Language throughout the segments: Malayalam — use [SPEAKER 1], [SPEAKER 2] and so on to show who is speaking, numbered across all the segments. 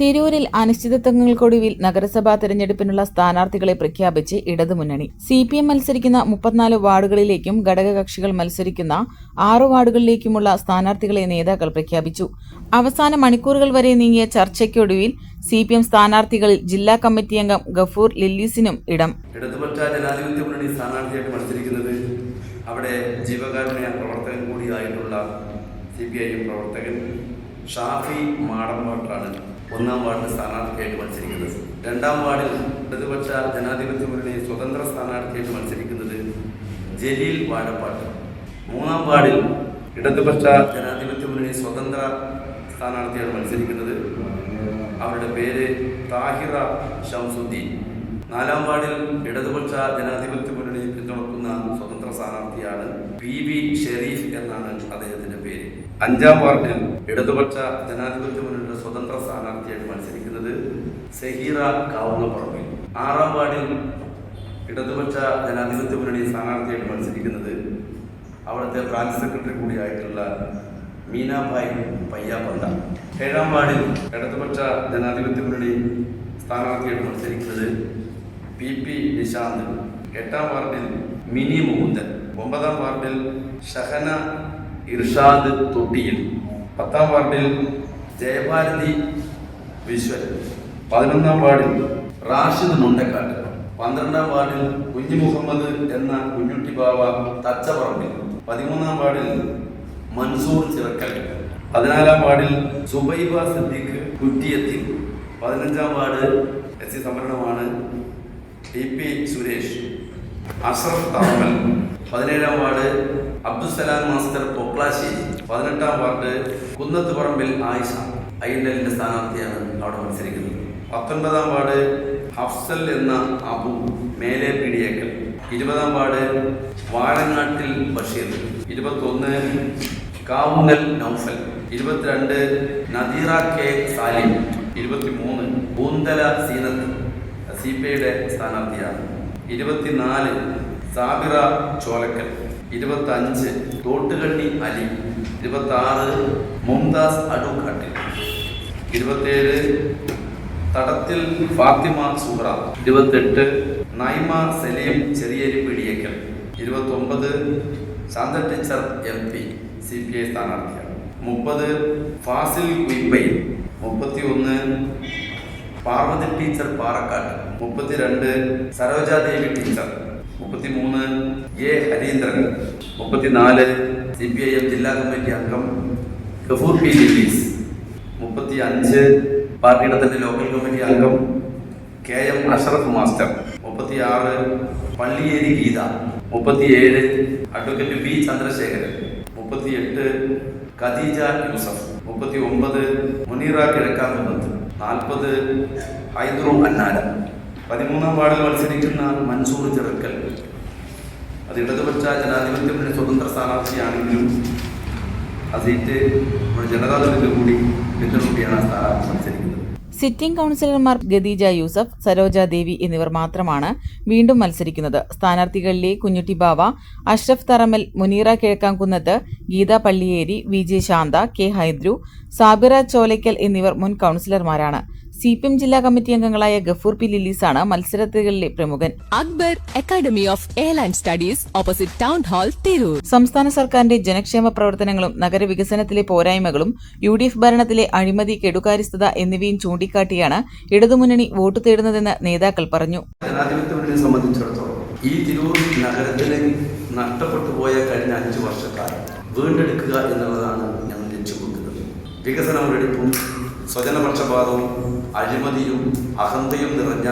[SPEAKER 1] തിരൂരിൽ അനിശ്ചിതത്വങ്ങൾക്കൊടുവിൽ നഗരസഭാ തെരഞ്ഞെടുപ്പിനുള്ള സ്ഥാനാർത്ഥികളെ പ്രഖ്യാപിച്ച് ഇടതുമുന്നണി. സി പി എം മത്സരിക്കുന്ന മുപ്പത്തിനാല് വാർഡുകളിലേക്കും ഘടകകക്ഷികൾ മത്സരിക്കുന്ന ആറ് വാർഡുകളിലേക്കുമുള്ള സ്ഥാനാർത്ഥികളെ നേതാക്കൾ പ്രഖ്യാപിച്ചു. അവസാന മണിക്കൂറുകൾ വരെ നീങ്ങിയ ചർച്ചയ്ക്കൊടുവിൽ സി പി എം സ്ഥാനാർത്ഥികളിൽ ജില്ലാ കമ്മിറ്റി അംഗം ഗഫൂർ ലില്ലീസിനും ഇടം.
[SPEAKER 2] മുന്നണി മത്സരിക്കുന്നത് അവിടെ ജീവകാരുണ്യ കൂടിയായിട്ടുള്ള സി പി ഐ എം പ്രവർത്തകൻ ഷാഫി മാടമ്പാട്ടാണ്. ഒന്നാം വാർഡ് സ്ഥാനാർത്ഥിയായിട്ട് മത്സരിക്കുന്നത്. രണ്ടാം വാർഡിൽ ഇടതുപക്ഷ ജനാധിപത്യ മുന്നണി സ്വതന്ത്ര സ്ഥാനാർത്ഥിയായിട്ട് മത്സരിക്കുന്നത് ജലീൽ വാഴപ്പാട്ട്. മൂന്നാം വാർഡിൽ ഇടതുപക്ഷ ജനാധിപത്യ മുന്നണി സ്വതന്ത്ര സ്ഥാനാർത്ഥിയാണ് മത്സരിക്കുന്നത് അവരുടെ പേര് താഹിറ ഷംസുദ്ദീൻ നാലാം വാർഡിൽ ഇടതുപക്ഷ ജനാധിപത്യ മുന്നണി പിന്തുണക്കുന്ന സ്വതന്ത്ര സ്ഥാനാർത്ഥിയാണ് പി വി ഷെരീഫ് എന്നാണ് അദ്ദേഹത്തിന്റെ പേര്. അഞ്ചാം വാർഡിൽ ഇടതുപക്ഷ ജനാധിപത്യ മുന്നണിയുടെ സ്വതന്ത്ര സ്ഥാനാർത്ഥിയായിട്ട് മത്സരിക്കുന്നത് സഹീറ കാവുന്നപ്പുറമെ ആറാം വാർഡിൽ ഇടതുപക്ഷ ജനാധിപത്യ മുന്നണി സ്ഥാനാർത്ഥിയായിട്ട് മത്സരിക്കുന്നത് അവിടുത്തെ ബ്രാഞ്ച് സെക്രട്ടറി കൂടിയായിട്ടുള്ള മീനാഭായ് പയ്യാപ്പന്ത. ഏഴാം വാർഡിൽ ഇടതുപക്ഷ ജനാധിപത്യ മുന്നണി സ്ഥാനാർത്ഥിയായിട്ട് മത്സരിക്കുന്നത് പി പി നിശാന്ത്. എട്ടാം വാർഡിൽ മിനി മുകുന്ദൻ. ഒമ്പതാം വാർഡിൽ ഷഹന ഇർഷാദ് തൊട്ടിയിൽ. പത്താം വാർഡിൽ ജയഭാരതി വിശ്വൻ. പതിനൊന്നാം വാർഡിൽ റാഷിദ് മുണ്ടക്കാട്ട്. പന്ത്രണ്ടാം വാർഡിൽ കുഞ്ഞു മുഹമ്മദ് എന്ന കുഞ്ഞുട്ടി ബാവ തച്ചപറമ്പിൽ. പതിമൂന്നാം വാർഡിൽ മൻസൂർ ചിറക്കൽ. പതിനാലാം വാർഡിൽ സുബൈബ സിദ്ദീഖ് കുറ്റിയത്തിൽ പതിനഞ്ചാം വാർഡ് എസ് സി സംവരണമാണ് ടി പി സുരേഷ്. അഷ്റഫ് താമൽ. പതിനേഴാം വാർഡ് അബ്ദുസലാം മാസ്റ്റർ പൊക്ലാശ്ശേരി പതിനെട്ടാം വാർഡ് കുന്നത്ത് പറമ്പിൽ ആയിഷ ഐഎൻഎല്ലിന്റെ സ്ഥാനാർത്ഥിയാണ് അവിടെ മത്സരിക്കുന്നത്. പത്തൊൻപതാം വാർഡ് ഹഫ്സൽ എന്ന അബു മേലെ പിടിയേക്കൽ ഇരുപതാം വാർഡ് വാഴങ്ങാട്ടിൽ ബഷീർ. ഇരുപത്തൊന്ന് കാവുങ്ങൽ നൗഫൽ. ഇരുപത്തിരണ്ട് നദീറ കെ സാലിം. ഇരുപത്തിമൂന്ന് പൂന്തല സീനത്ത് സി പി ഐയുടെ സ്ഥാനാർത്ഥിയാണ്. ഇരുപത്തിനാല് സാബിറ ചോലക്കൽ. ഇരുപത്തി അഞ്ച് തോട്ടുകണ്ണി അലി. ഇരുപത്തി ആറ് മുംതാസ് അടുക്കാട്ടിൽ. ഇരുപത്തേഴ് തടത്തിൽ ഫാത്തിമ സൂറ. ഇരുപത്തെട്ട് നൈമ സലീം ചെറിയേരി പിടിയേക്കൽ ഇരുപത്തൊമ്പത് Shantha teacher M P C P I സ്ഥാനാർത്ഥിയാണ് മുപ്പത് ഫാസിൽ കുയിപ്പൈ മുപ്പത്തി ഒന്ന് പാർവതി ടീച്ചർ പാറക്കാട്. മുപ്പത്തിരണ്ട് സരോജാദേവി ടീച്ചർ. മുപ്പത്തിമൂന്ന് എ ഹരീന്ദ്രൻ മുപ്പത്തിനാല് സി പി ഐ എം ജില്ലാ കമ്മിറ്റി അംഗം ഗഫൂർ പി ലില്ലീസ് മുപ്പത്തി അഞ്ച് പാർട്ടിയുടെ തന്നെ ലോക്കൽ കമ്മിറ്റി അംഗം കെ എം അഷറഫ് മാസ്റ്റർ മുപ്പത്തി ആറ് പള്ളിയേരി ഗീത മുപ്പത്തിയേഴ് അഡ്വക്കേറ്റ് പി ചന്ദ്രശേഖരൻ മുപ്പത്തിയെട്ട് ഖദീജ യൂസഫ് മുപ്പത്തി ഒമ്പത് മുനീറ കിഴക്കാമ്പത്ത് നാൽപ്പത് ഹൈദ്രു അന്നാല പതിമൂന്നാം വാർഡിൽ മത്സരിക്കുന്ന മൻസൂർ ചെറുക്കൽ അത് ഇടതുപക്ഷ ജനാധിപത്യ സ്വതന്ത്ര സ്ഥാനാർത്ഥിയാണെങ്കിലും ആ സീറ്റ് ജനതാദളിന്റെ കൂടി പിന്തുണയാണ് സ്ഥാനാർത്ഥി മത്സരിക്കുന്നത്.
[SPEAKER 1] സിറ്റിംഗ് കൗൺസിലർമാർ ഗദീജ യൂസഫ് സരോജ ദേവി എന്നിവർ മാത്രമാണ് വീണ്ടും മത്സരിക്കുന്നത്. സ്ഥാനാർത്ഥികളിലെ Kunjutty Bava Ashraf Tharamal Muneera Kizhakkamkunnath Geetha Palliyeri V J Shantha K Haidru Sabira Cholakkal എന്നിവർ മുൻ കൗൺസിലർമാരാണ്. സി പി എം ജില്ലാ കമ്മിറ്റി അംഗങ്ങളായ ഗഫൂർ പി ലില്ലീസാണ് മത്സരത്തിലെ പ്രമുഖൻ.
[SPEAKER 3] Akbar academy of airline studies opposite town hall Tirur.
[SPEAKER 1] സംസ്ഥാന സർക്കാരിന്റെ ജനക്ഷേമ പ്രവർത്തനങ്ങളും നഗരവികസനത്തിലെ പോരായ്മകളും യു ഡി എഫ് ഭരണത്തിലെ അഴിമതി കെടുകാര്യസ്ഥത എന്നിവയും ചൂണ്ടിക്കാട്ടിയാണ് ഇടതുമുന്നണി വോട്ട് തേടുന്നതെന്ന് നേതാക്കൾ പറഞ്ഞു.
[SPEAKER 2] ഈ തിരൂർ നഗരത്തിനെ നഷ്ടപ്പെട്ടു പോയ കഴിഞ്ഞ അഞ്ചു വർഷക്കാലം വീണ്ടെടുക്കുക എന്നുള്ളതാണ് ഞങ്ങൾ ലക്ഷ്യമിടുന്നത് വികസന മുരടിപ്പും സ്വജനപക്ഷപാതവും അഴിമതിയും അഹന്തയും നിറഞ്ഞ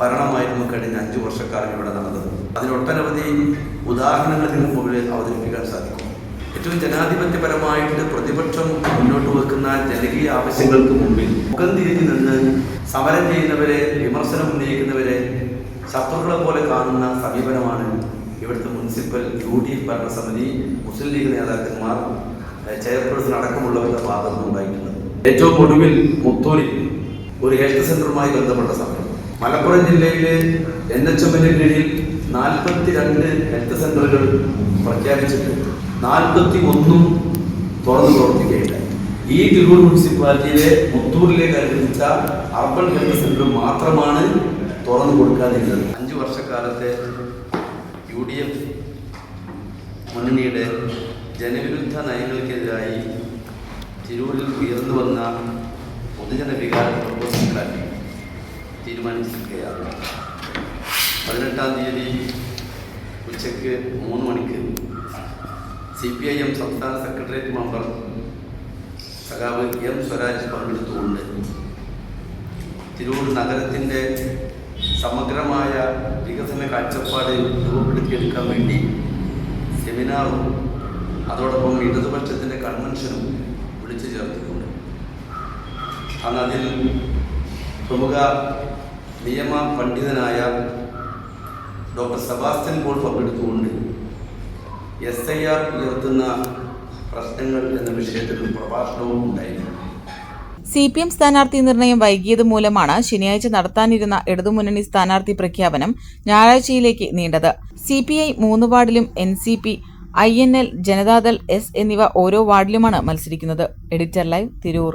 [SPEAKER 2] ഭരണമായിരുന്നു കഴിഞ്ഞ അഞ്ചു വർഷക്കാലം ഇവിടെ നടന്നത്. അതിനൊട്ടനവധി ഉദാഹരണങ്ങൾ നിങ്ങൾക്ക് മുകളിൽ അവതരിപ്പിക്കാൻ സാധിക്കും. ഏറ്റവും ജനാധിപത്യപരമായിട്ട് പ്രതിപക്ഷം മുന്നോട്ട് വെക്കുന്ന ജനകീയ ആവശ്യങ്ങൾക്ക് മുമ്പിൽ മുഖം തിരിഞ്ഞു നിന്ന് സമരം ചെയ്യുന്നവരെ വിമർശനം ഉന്നയിക്കുന്നവരെ ശത്രുക്കളെ പോലെ കാണുന്ന സമീപനമാണ് ഇവിടുത്തെ മുനിസിപ്പൽ യു ഡി എഫ് ഭരണസമിതി മുസ്ലിം ലീഗ് നേതാക്കന്മാർ ചെയർപേഴ്സൺ അടക്കമുള്ളവരുടെ ഭാഗത്തുനിന്നുണ്ടായിട്ടുള്ളത് ഏറ്റവും ഒടുവിൽ മുത്തൂരിൽ ഒരു ഹെൽത്ത് സെന്ററുമായി ബന്ധപ്പെട്ട സമയം മലപ്പുറം ജില്ലയിലെ എൻ എച്ച് എമ്മിന് കീഴിൽ നാൽപ്പത്തി രണ്ട് ഹെൽത്ത് സെന്ററുകൾ പ്രഖ്യാപിച്ചിട്ടുണ്ട്. നാൽപ്പത്തി ഒന്നും തുറന്നു പ്രവർത്തിക്കുകയില്ല. ഈ തിരൂർ മുനിസിപ്പാലിറ്റിയിലെ മുത്തൂരിലേക്ക് അനുവദിച്ച അർബൻ ഹെൽത്ത് സെന്റർ മാത്രമാണ് തുറന്നു കൊടുക്കാതിരുന്നത്. അഞ്ച് വർഷക്കാലത്തെ യു ഡി എഫ് മുന്നണിയുടെ ജനവിരുദ്ധ നയങ്ങൾക്കെതിരായി തിരൂരിൽ ഉയർന്നു വന്ന പൊതുജന വികാരം പ്രപ്പോസലുകൾ തീരുമാനിച്ചിരിക്കുകയാണ്. പതിനെട്ടാം തീയതി ഉച്ചയ്ക്ക് മൂന്ന് മണിക്ക് സി പി ഐ എം സംസ്ഥാന സെക്രട്ടേറിയറ്റ് മെമ്പർ സഖാവ് എം സ്വരാജ് പങ്കെടുത്തുകൊണ്ട് തിരൂർ നഗരത്തിന്റെ സമഗ്രമായ വികസന കാഴ്ചപ്പാട് രൂപപ്പെടുത്തിയെടുക്കാൻ വേണ്ടി സെമിനാറും അതോടൊപ്പം ഇടതുപക്ഷത്തിന്റെ കൺവെൻഷനും അന്ന് അതിൽ പ്രമുഖ നിയമ പണ്ഡിതനായ ഡോക്ടർ സെബാസ്റ്റ്യൻ പോൾ പങ്കെടുത്തുകൊണ്ട് എസ് ഐ ആർ ഉയർത്തുന്ന പ്രശ്നങ്ങൾ എന്ന വിഷയത്തിൽ പ്രഭാഷണവും ഉണ്ടായിരുന്നു.
[SPEAKER 1] സി പി എം സ്ഥാനാർത്ഥി നിർണയം വൈകിയത് മൂലമാണ് ശനിയാഴ്ച നടത്താനിരുന്ന ഇടതുമുന്നണി സ്ഥാനാർത്ഥി പ്രഖ്യാപനം ഞായറാഴ്ചയിലേക്ക് നീണ്ടത്. സി പി ഐ മൂന്ന് വാർഡിലും N C P I N L Janata Dal S എന്നിവ ഓരോ വാർഡിലുമാണ് മത്സരിക്കുന്നത്. Editor live Tirur.